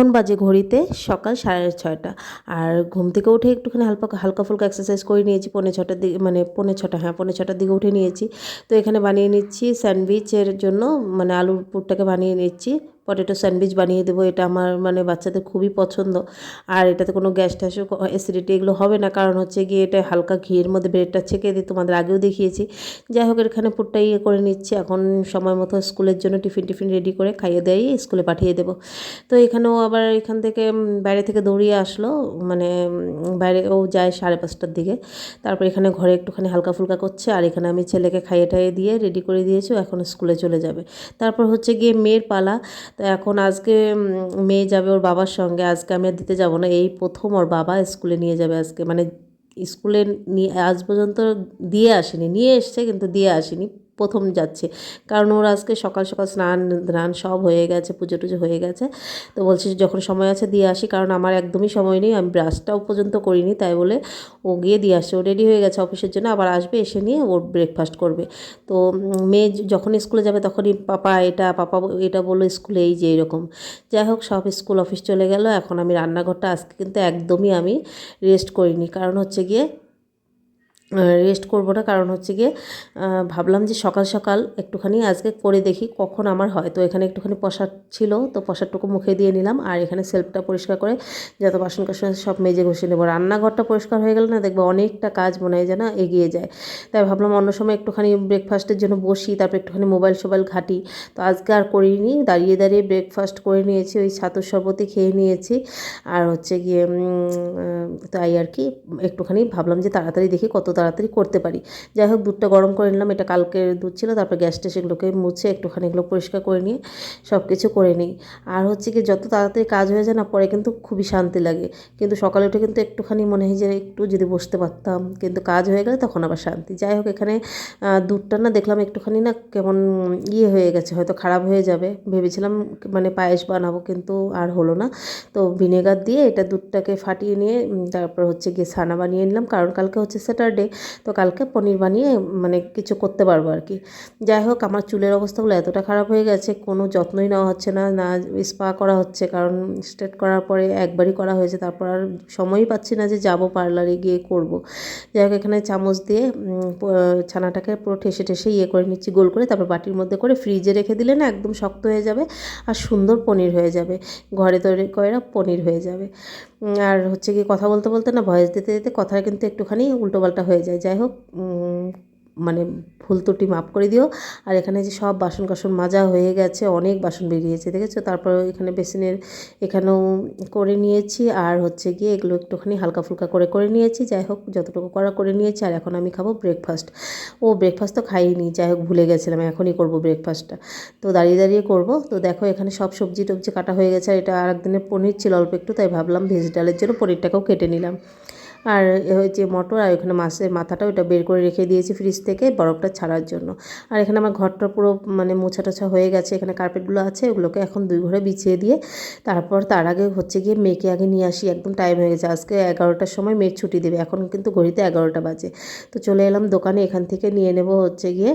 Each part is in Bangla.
এখন বাজে ঘড়িতে সকাল সাড়ে ছয়টা। আর ঘুম থেকে উঠে একটুখানি হালকা হালকা ফুলকা এক্সারসাইজ করে নিয়েছি, পৌনে ছটার দিকে মানে পৌনে ছটা হ্যাঁ পৌনে ছটার দিকে উঠে নিয়েছি। তো এখানে বানিয়ে নিচ্ছি স্যান্ডউইচের জন্য মানে আলুর পুরটাকে বানিয়ে নিচ্ছি। পটেটো স্যান্ডউইচ বানিয়ে দেবো, এটা আমার মানে বাচ্চাদের খুবই পছন্দ। আর এটাতে কোনো গ্যাস ট্যাসও, অ্যাসিডিটি এগুলো হবে না, কারণ হচ্ছে গিয়ে এটা হালকা ঘিয়ের মধ্যে ব্রেডটা ছেঁকে দিই তোমাদের আগেও দেখিয়েছি। যাই হোক, এখানে পুরটা ইয়ে করে নিচ্ছি। এখন সময় মতো স্কুলের জন্য টিফিন টিফিন রেডি করে খাইয়ে দেয় স্কুলে পাঠিয়ে দেবো। তো এখানেও আবার এখান থেকে বাইরে থেকে দৌড়িয়ে আসলো মানে বাইরে ও যায় সাড়ে পাঁচটার দিকে। তারপর এখানে ঘরে একটুখানি হালকা ফুলকা করছে, আর এখানে আমি ছেলেকে খাইয়ে টাইয়ে দিয়ে রেডি করে দিয়েছি এখন স্কুলে চলে যাবে। তারপর হচ্ছে গিয়ে মেয়ের পালা। তো এখন আজকে মেয়ে যাবে ওর বাবার সঙ্গে। আজকে আমি আর দিতে যাব না। এই প্রথম ওর বাবা স্কুলে নিয়ে যাবে আজকে। মানে স্কুলে নিয়ে আজ পর্যন্ত দিয়ে আসেনি। নিয়ে এসছে কিন্তু দিয়ে আসেনি। প্রথম যাচ্ছে। কারণ ওর আজকে সকাল সকাল স্নান, ধান সব হয়ে গেছে, পুজো টুজো হয়ে গেছে। তো বলছি যখন সময় আছে দিয়ে আসি, কারণ আমার একদমই সময় নেই, আমি ব্রাশটাও পর্যন্ত করিনি, তাই বলে ও গিয়ে দিয়ে আসছে ও রেডি হয়ে গেছে অফিসের জন্য, আবার আসবে, এসে নিয়ে ওর ব্রেকফাস্ট করবে। তো মেয়ে যখন স্কুলে যাবে তখনই পাপা এটা পাপা এটা বলল স্কুলে এই যে এরকম। যাই হোক, সব স্কুল অফিস চলে গেল, এখন আমি রান্নাঘরটা আজকে কিন্তু একদমই আমি রেস্ট করিনি। কারণ হচ্ছে গিয়ে রেস্ট করব না। কারণ হচ্ছে গিয়ে ভাবলাম যে সকাল সকাল একটুখানি আজকে করে দেখি কখন আমার হয়। তো এখানে একটুখানি পশার ছিল, তো পশারটুকু মুখে দিয়ে নিলাম। আর এখানে সেলফটা পরিষ্কার করে যত বাসন কাসন সব মেজে ঘষে নেব। রান্নাঘরটা পরিষ্কার হয়ে গেলে না দেখব অনেকটা কাজ মনে হয় যেন এগিয়ে যায়। তাই ভাবলাম অন্য সময় একটুখানি ব্রেকফাস্টের জন্য বসি, তারপর একটুখানি মোবাইল সোবাইল ঘাঁটি। তো আজকে আর করিনি, দাঁড়িয়ে দাঁড়িয়ে ব্রেকফাস্ট করে নিয়েছি, ওই ছাতুর শরবতই খেয়ে নিয়েছি। আর হচ্ছে গিয়ে তাই আর কি, একটুখানি ভাবলাম যে তাড়াতাড়ি দেখি কত তাড়াতাড়ি করতে পারি। যাই হোক, দুধটা গরম করে নিলাম, এটা কালকের দুধ ছিল, তারপর গ্যাসটা সেগুলোকে মুছে একটুখানি এগুলো পরিষ্কার করে নিয়ে সব কিছু করে নিই। আর হচ্ছে কি, যত তাড়াতাড়ি কাজ হয়ে যায় না, পরে কিন্তু খুবই শান্তি লাগে। কিন্তু সকালে উঠে কিন্তু একটুখানি মনে হয় যে একটু যদি বসতে পারতাম, কিন্তু কাজ হয়ে গেলে তখন আবার শান্তি। যাই হোক, এখানে দুধটা না দেখলাম একটুখানি না কেমন ইয়ে হয়ে গেছে, হয়তো খারাপ হয়ে যাবে। ভেবেছিলাম মানে পায়েস বানাবো, কিন্তু আর হলো না। তো ভিনেগার দিয়ে এটা দুধটাকে ফাটিয়ে নিয়ে তারপর হচ্ছে গিয়ে ছানা বানিয়ে নিলাম। কারণ কালকে হচ্ছে স্যাটারডে তো কালকে পনির বানিয়ে মানে কিছু করতে পারব আর কি। যাই হোক, আমার চুলের অবস্থাগুলো এতটা খারাপ হয়ে গেছে, কোনো যত্নই নেওয়া হচ্ছে না না স্পা করা হচ্ছে, কারণ স্ট্রেট করার পরে একবারই করা হয়েছে, তারপর আর সময়ই পাচ্ছি না যে যাব পার্লারে গিয়ে করব। যাই হোক, এখানে চামচ দিয়ে ছানাটাকে পুরো ঠেসে ঠেসে ইয়ে করে নিচ্ছি, গোল করে, তারপর বাটির মধ্যে করে ফ্রিজে রেখে দিলে না একদম শক্ত হয়ে যাবে আর সুন্দর পনির হয়ে যাবে। ঘরে তৈরি করে পনির হয়ে যাবে। আর হচ্ছে কি, কথা বলতে বলতে না, ভয়েস দিতে দিতে কথাটা কিন্তু একটুখানি উল্টোপাল্টা হয়ে যায়। যাই হোক মানে ভুল ত্রুটি মাফ করে দিও। আর এখানে যে সব বাসন কাসন মাজা হয়ে গেছে, অনেক বাসন বেরিয়েছে, দেখেছ? তারপর এখানে বেসিনের এখানেও করে নিয়েছি। আর হচ্ছে গিয়ে এগুলো একটুখানি হালকা ফুলকা করে করে নিয়েছি। যাই হোক, যতটুকু করা করে নিয়েছি। আর এখন আমি খাব ব্রেকফাস্ট ও ব্রেকফাস্ট তো খাইনি। যাই হোক, ভুলে গেছিলাম। এখনই করব ব্রেকফাস্টটা তো দাঁড়িয়ে দাঁড়িয়ে করব। তো দেখো, এখানে সব সবজি টবজি কাটা হয়ে গেছে। আর এটা আর একদিনের পনির ছিল অল্প একটু, তাই ভাবলাম ভেজ ডালের জন্য পনিরটাকেও কেটে নিলাম। আর হচ্ছে মটর, আর এখানে মাছের মাথাটা ওটা বের করে রেখে দিয়েছি ফ্রিজ থেকে বরফটা ছাড়ার জন্য। আর এখানে আমার ঘরটা পুরো মানে মোছা টোছা হয়ে গেছে, এখানে কার্পেটগুলো আছে, ওগুলোকে এখন দুই ঘরে বিছিয়ে দিয়ে তারপর তার আগে হচ্ছে গিয়ে মেয়েকে আগে নিয়ে আসি, একদম টাইম হয়ে গেছে, আজকে এগারোটার সময় মেয়ের ছুটি দেবে, এখন কিন্তু ঘড়িতে এগারোটা বাজে। তো চলে এলাম দোকানে, এখান থেকে নিয়ে নেব হচ্ছে গিয়ে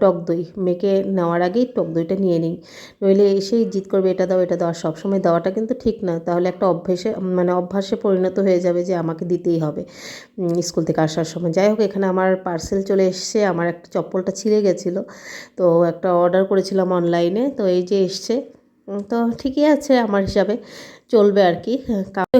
টক দই। মেখে নেওয়ার আগেই টক দইটা নিয়ে নিই। নইলে এসেই জিদ করবে, এটা দাও এটা দাও। সব সবসময় দেওয়াটা কিন্তু ঠিক না। তাহলে একটা অভ্যেসে মানে অভ্যাসে পরিণত হয়ে যাবে যে আমাকে দিতেই হবে। স্কুল থেকে আসার সময়। যাই হোক, এখানে আমার পার্সেল চলে এসছে। আমার একটা চপ্পলটা ছিঁড়ে গেছিল। তো একটা অর্ডার করেছিলাম অনলাইনে। তো এই যে এসছে তো ঠিকই আছে আমার হিসাবে, চলবে আর কি।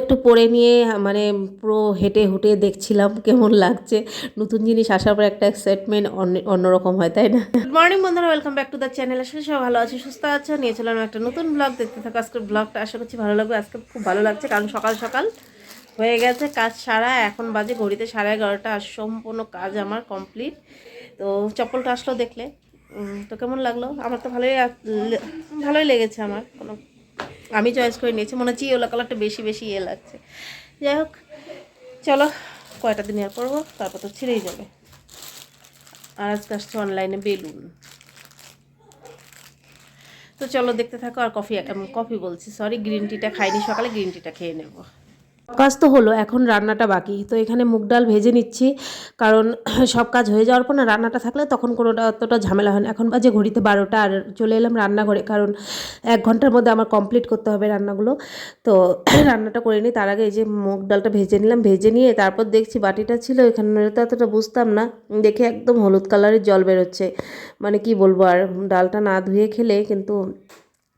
একটু পরে নিয়ে মানে পুরো হেঁটে হুটে দেখছিলাম কেমন লাগছে। নতুন জিনিস আসার পর একটা এক্সাইটমেন্ট অন্যরকম হয়, তাই না? গুড মর্নিং বন্ধুরা welcome back to the channel আসলে সব ভালো আছে, সুস্থ আছে। নিয়ে চলাম একটা নতুন ব্লগ দেখতে থাকো আজকের ব্লগটা আশা করছি ভালো লাগবে। আজকে খুব ভালো লাগছে, কারণ সকাল সকাল হয়ে গেছে কাজ সারা। এখন বাজে ঘড়িতে সাড়ে এগারোটা। সম্পূর্ণ কাজ আমার কমপ্লিট তো চপ্পলটা আসলো দেখলে। তো কেমন লাগল? আমার তো ভালোই ভালোই লেগেছে আমার। কোনো আমি চয়েস করে নিয়েছি। মনে হচ্ছে ইয়েলো কালারটা বেশি বেশি ইয়ে লাগছে। যাই হোক, চলো, কয়টা দিন আর পরবো? তারপর তো ছিঁড়েই যাবে। আর আজকে আসছে অনলাইনে বেলুন। তো চলো দেখতে থাকো, আর কফি কফি বলছি সরি গ্রিন টিটা খাইনি, সকালে গ্রিন টিটা খেয়ে নেব। কাজ তো হলো, এখন রান্নাটা বাকি। তো এখানে মুগ ডাল ভেজে নিচ্ছি, কারণ সব কাজ হয়ে যাওয়ার পর না রান্নাটা থাকলে তখন কোনোটা অতটা ঝামেলা হয় না। এখন বাজে ঘড়িতে বারোটা আর চলে এলাম রান্নাঘরে, কারণ এক ঘণ্টার মধ্যে আমার কমপ্লিট করতে হবে রান্নাগুলো। তো রান্নাটা করে নিই, তার আগে এই যে মুগ ডালটা ভেজে নিলাম, ভেজে নিয়ে তারপর দেখছি বাটিটা ছিল, এখানে তো এতটা বুঝতাম না। দেখে একদম হলুদ কালারের জল বেরোচ্ছে। মানে কি বলব, আর ডালটা না ধুয়ে খেলে কিন্তু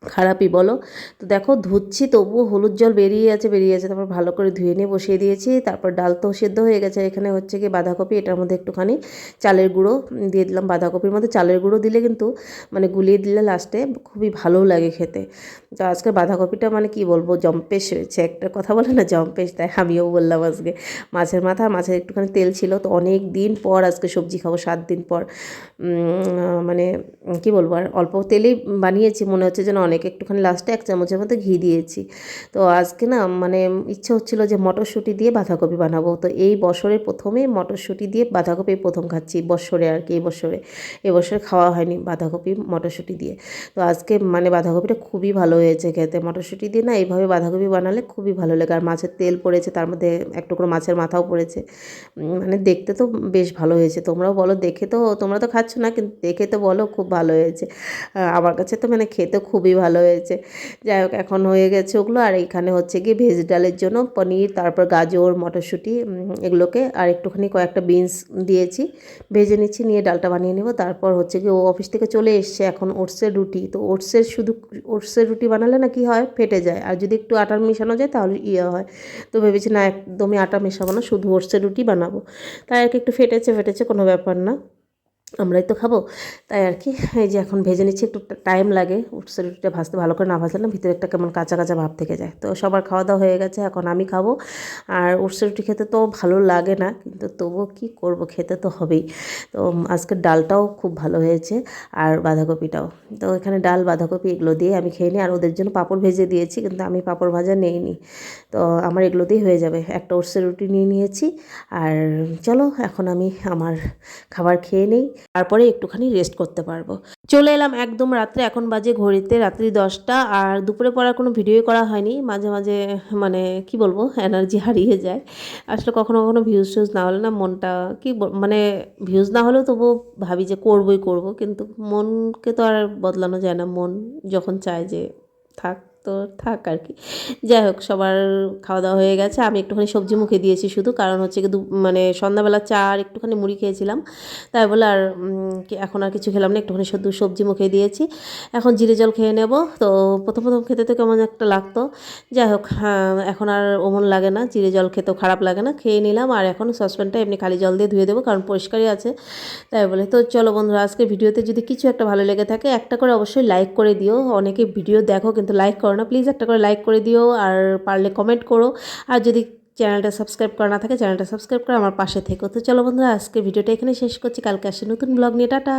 খারাপই বলো। তো দেখো, ধুচ্ছি, তবুও হলুদ জল বেরিয়ে আছে বেরিয়ে আছে। তারপর ভালো করে ধুয়ে নিয়ে বসিয়ে দিয়েছি। তারপর ডাল তো সেদ্ধ হয়ে গেছে। এখানে হচ্ছে কি বাঁধাকপি, এটার মধ্যে একটুখানি চালের গুঁড়ো দিয়ে দিলাম। বাঁধাকপির মধ্যে চালের গুঁড়ো দিলে কিন্তু মানে গুলিয়ে দিলে লাস্টে খুবই ভালো লাগে খেতে। তো আজকে বাঁধাকপিটা মানে কি বলব, জম্পেশ হয়েছে। একটা কথা বলে না, জম্পেশ, তাই আমিও বললাম আজকে। মাছের মাথা, মাছের একটুখানি তেল ছিল। তো অনেক দিন পর আজকে সবজি খাব, সাত দিন পর। মানে কি বলব, আর অল্প তেলেই বানিয়েছি। মনে হচ্ছে যেন অনেক, একটুখানি লাস্টে এক চামচের মতো ঘি দিয়েছি। তো আজকে না মানে ইচ্ছে হচ্ছিল যে মটরশুঁটি দিয়ে বাঁধাকপি বানাবো। তো এই বছরের প্রথমে মটরশুঁটি দিয়ে বাঁধাকপি প্রথম খাচ্ছি বছরে আর কি এবছরে খাওয়া হয়নি বাঁধাকপি, মটরশুঁটি দিয়ে। তো আজকে মানে বাঁধাকপিটা খুবই ভালো হয়েছে খেতে। মটরশুঁটি দিয়ে না, এইভাবে বাঁধাকপি বানালে খুবই ভালো লাগে। আর মাছের তেল পড়েছে, তার মধ্যে এক টুকরো মাছের মাথাও পড়েছে। মানে দেখতে তো বেশ ভালো হয়েছে। তোমরাও বলো, দেখে তো, তোমরা তো খাচ্ছ না, কিন্তু দেখে তো বলো, খুব ভালো হয়েছে। আমার কাছে তো মানে খেতে খুবই ভালো হয়েছে। যাই হোক, এখন হয়ে গেছে ওগুলো। আর এখানে হচ্ছে কি ভেজ ডালের জন্য পনির, তারপর গাজর, মটরশুঁটি এগুলোকে আর একটুখানি কয়েকটা বিনস দিয়েছি। ভেজে নিচ্ছি, নিয়ে ডালটা বানিয়ে নেব। তারপর হচ্ছে কি ও অফিস থেকে চলে এসছে এখন ওটসের রুটি। তো ওটসের শুধু ওটসের রুটি বানালে না কি হয়? ফেটে যায়। আর যদি একটু আটার মেশানো যায় তাহলে ইয়ে হয়। তো ভেবেছি না, একদমই আটা মেশাবো না, শুধু ওটসের রুটি বানাবো। তাই একটু ফেটেছে ফেটেছে কোনো ব্যাপার না। আমরাই তো খাব। তাই আর কি, এই যে এখন ভেজে নিচ্ছি, একটু টাইম লাগে উটসের রুটিটা ভাজতে, ভালো করে না ভাজলে না ভিতরে একটা কেমন কাঁচা কাঁচা ভাব থেকে যায়। তো সবার খাওয়া দাওয়া হয়ে গেছে, এখন আমি খাব। আর উটসের রুটি খেতে তো ভালো লাগে না, কিন্তু তবুও কী করব, খেতে তো হবেই। তো আজকের ডালটাও খুব ভালো হয়েছে, আর বাঁধাকপিটাও। তো এখানে ডাল, বাঁধাকপি এগুলো দিয়ে আমি খেয়ে নিই, আর ওদের জন্য পাঁপড় ভেজে দিয়েছি, কিন্তু আমি পাঁপড় ভাজা নেইনি। তো আমার এগুলো দিয়ে হয়ে যাবে, একটা উটসের রুটি নিয়ে নিয়েছি, আর চলো এখন আমি আমার খাবার খেয়ে নেই। তারপরে একটুখানি রেস্ট করতে পারব। চলে এলাম একদম রাত্রে, এখন বাজে ঘড়িতে রাত্রি দশটা আর দুপুরে পড়ার কোনো ভিডিও করা হয়নি। মাঝে মাঝে মানে কি বলব এনার্জি হারিয়ে যায়। আসলে কখনো কখনো ভিউজ টিউজ না হলে না মনটা কি মানে ভিউজ না হলেও তবুও ভাবি যে করবই করব, কিন্তু মনকে তো আর বদলানো যায় না। মন যখন চায় যে থাক। তো থাক আর কি। যাই হোক সবার খাওয়া দাওয়া হয়ে গেছে। আমি একটুখানি সবজি মুখে দিয়েছি শুধু কারণ হচ্ছে কি মানে সন্ধ্যাবেলা চা আর একটুখানি মুড়ি খেয়েছিলাম। তাই বলে আর এখন আর কিছু খেলাম না একটুখানি শুধু সবজি মুখে দিয়েছি। এখন জিরে জল খেয়ে নেব। তো প্রথম প্রথম খেতে তো কেমন একটা লাগতো। যাই হোক হ্যাঁ, এখন আর ওমন লাগে না জিরে জল খেতেও খারাপ লাগে না। খেয়ে নিলাম আর এখন সসপ্যানটা এমনি খালি জল দিয়ে ধুয়ে দেবো কারণ পরিষ্কারই আছে। তাই বলে তো চলো বন্ধুরা আজকে ভিডিওতে যদি কিছু একটা ভালো লেগে থাকে একটা করে অবশ্যই লাইক করে দিও। অনেকে ভিডিও দেখো কিন্তু লাইক করো না। প্লিজ একটা করে লাইক করে দিও আর পারলে কমেন্ট করো। আর যদি চ্যানেলটা সাবস্ক্রাইব করা না থাকে চ্যানেলটা সাবস্ক্রাইব করে আমার পাশে থেকো। তো চলো বন্ধুরা আজকে ভিডিওটা এখানে শেষ করছি। কালকে আসে নতুন ব্লগ নিয়ে। টাটা!